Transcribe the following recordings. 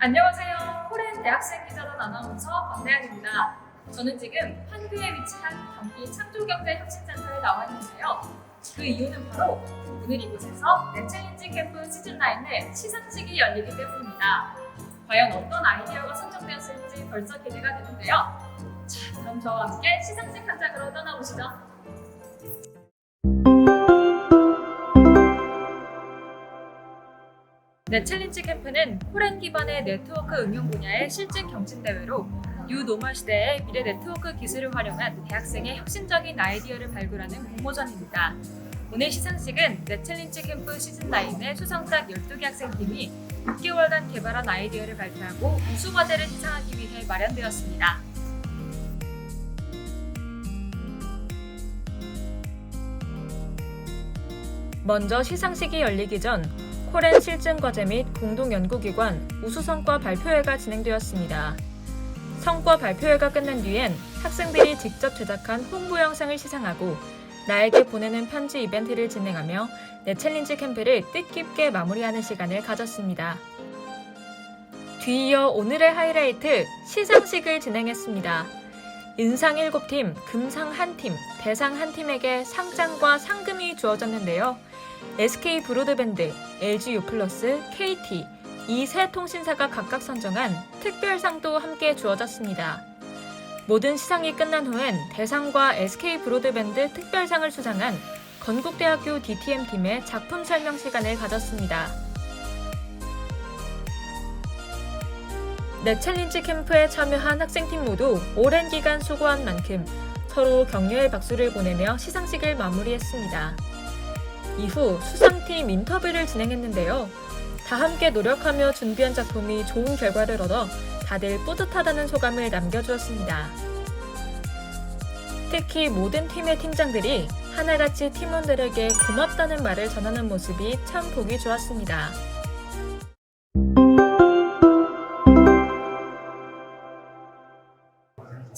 안녕하세요. 코렌 대학생 기자단 아나운서 권대안입니다. 저는 지금 판교에 위치한 경기 창조경제혁신센터에 나와 있는데요. 그 이유는 바로 오늘 이곳에서 넷챌린지 캠프 시즌9의 시상식이 열리기 때문입니다. 과연 어떤 아이디어가 선정되었을지 벌써 기대가 되는데요. 자, 그럼 저와 함께 시상식 현장으로 떠나보시죠. 넷챌린지 캠프는 코렌 기반의 네트워크 응용 분야의 실증 경진 대회로 뉴노멀 시대의 미래 네트워크 기술을 활용한 대학생의 혁신적인 아이디어를 발굴하는 공모전입니다. 오늘 시상식은 넷챌린지 캠프 시즌 9의 수상작 12개 학생팀이 6개월간 개발한 아이디어를 발표하고 우수 과제를 시상하기 위해 마련되었습니다. 먼저 시상식이 열리기 전 코렌 실증 과제 및 공동 연구기관 우수 성과 발표회가 진행되었습니다. 성과 발표회가 끝난 뒤엔 학생들이 직접 제작한 홍보 영상을 시상하고 나에게 보내는 편지 이벤트를 진행하며 내 챌린지 캠프를 뜻깊게 마무리하는 시간을 가졌습니다. 뒤이어 오늘의 하이라이트 시상식을 진행했습니다. 은상 7팀, 금상 1팀, 대상 1팀에게 상장과 상금이 주어졌는데요. SK 브로드밴드, LG U+, KT 이 세 통신사가 각각 선정한 특별상도 함께 주어졌습니다. 모든 시상이 끝난 후엔 대상과 SK 브로드밴드 특별상을 수상한 건국대학교 DTM 팀의 작품 설명 시간을 가졌습니다. 내 챌린지 캠프에 참여한 학생팀 모두 오랜 기간 수고한 만큼 서로 격려의 박수를 보내며 시상식을 마무리했습니다. 이후 수상팀 인터뷰를 진행했는데요. 다 함께 노력하며 준비한 작품이 좋은 결과를 얻어 다들 뿌듯하다는 소감을 남겨주었습니다. 특히 모든 팀의 팀장들이 하나같이 팀원들에게 고맙다는 말을 전하는 모습이 참 보기 좋았습니다.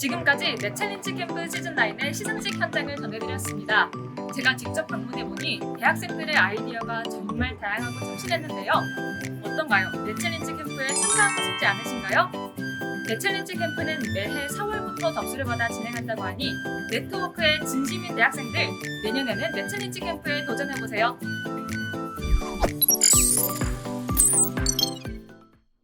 지금까지 내 챌린지 캠프 시즌9의 시상식 현장을 전해드렸습니다. 제가 직접 방문해보니 대학생들의 아이디어가 정말 다양하고 참신했는데요. 어떤가요? 내 챌린지 캠프에 참가하고 싶지 않으신가요? 내 챌린지 캠프는 매해 4월부터 접수를 받아 진행한다고 하니 네트워크에 진심인 대학생들 내년에는 내 챌린지 캠프에 도전해보세요.